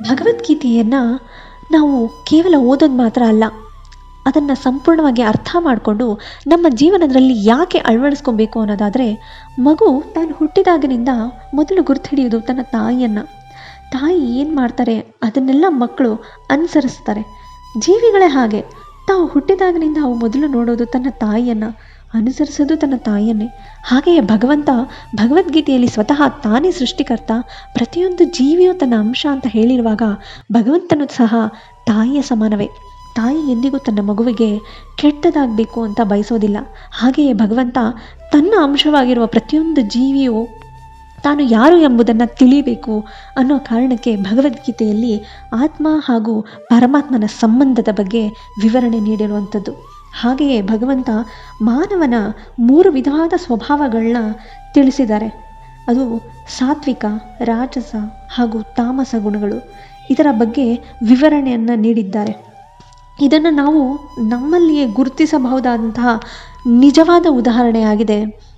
ಭಗವದ್ಗೀತೆಯನ್ನು ನಾವು ಕೇವಲ ಓದೋದು ಮಾತ್ರ ಅಲ್ಲ, ಅದನ್ನು ಸಂಪೂರ್ಣವಾಗಿ ಅರ್ಥ ಮಾಡಿಕೊಂಡು ನಮ್ಮ ಜೀವನದಲ್ಲಿ ಯಾಕೆ ಅಳವಡಿಸ್ಕೊಬೇಕು ಅನ್ನೋದಾದರೆ, ಮಗು ತಾನು ಹುಟ್ಟಿದಾಗಿನಿಂದ ಮೊದಲು ಗುರ್ತು ಹಿಡಿಯೋದು ತನ್ನ ತಾಯಿಯನ್ನು. ತಾಯಿ ಏನು ಮಾಡ್ತಾರೆ, ಅದನ್ನೆಲ್ಲ ಮಕ್ಕಳು ಅನುಸರಿಸ್ತಾರೆ. ಜೀವಿಗಳೇ ಹಾಗೆ. ತಾವು ಹುಟ್ಟಿದಾಗಿನಿಂದ ಅವು ಮೊದಲು ನೋಡೋದು ತನ್ನ ತಾಯಿಯನ್ನು, ಅನುಸರಿಸೋದು ತನ್ನ ತಾಯಿಯನ್ನೇ. ಹಾಗೆಯೇ ಭಗವಂತ ಭಗವದ್ಗೀತೆಯಲ್ಲಿ ಸ್ವತಃ ತಾನೇ ಸೃಷ್ಟಿಕರ್ತ, ಪ್ರತಿಯೊಂದು ಜೀವಿಯೂ ತನ್ನ ಅಂಶ ಅಂತ ಹೇಳಿರುವಾಗ ಭಗವಂತನು ಸಹ ತಾಯಿಯ ಸಮಾನವೇ. ತಾಯಿ ಎಂದಿಗೂ ತನ್ನ ಮಗುವಿಗೆ ಕೆಟ್ಟದಾಗಬೇಕು ಅಂತ ಬಯಸೋದಿಲ್ಲ. ಹಾಗೆಯೇ ಭಗವಂತ ತನ್ನ ಅಂಶವಾಗಿರುವ ಪ್ರತಿಯೊಂದು ಜೀವಿಯು ತಾನು ಯಾರು ಎಂಬುದನ್ನು ತಿಳಿಬೇಕು ಅನ್ನೋ ಕಾರಣಕ್ಕೆ ಭಗವದ್ಗೀತೆಯಲ್ಲಿ ಆತ್ಮ ಹಾಗೂ ಪರಮಾತ್ಮನ ಸಂಬಂಧದ ಬಗ್ಗೆ ವಿವರಣೆ ನೀಡಿರುವಂಥದ್ದು. ಹಾಗೆಯೇ ಭಗವಂತ ಮಾನವನ ಮೂರು ವಿಧವಾದ ಸ್ವಭಾವಗಳನ್ನ ತಿಳಿಸಿದ್ದಾರೆ. ಅದು ಸಾತ್ವಿಕ, ರಾಜಸ ಹಾಗೂ ತಾಮಸ ಗುಣಗಳು. ಇದರ ಬಗ್ಗೆ ವಿವರಣೆಯನ್ನು ನೀಡಿದ್ದಾರೆ. ಇದನ್ನು ನಾವು ನಮ್ಮಲ್ಲಿಯೇ ಗುರುತಿಸಬಹುದಾದಂತಹ ನಿಜವಾದ ಉದಾಹರಣೆಯಾಗಿದೆ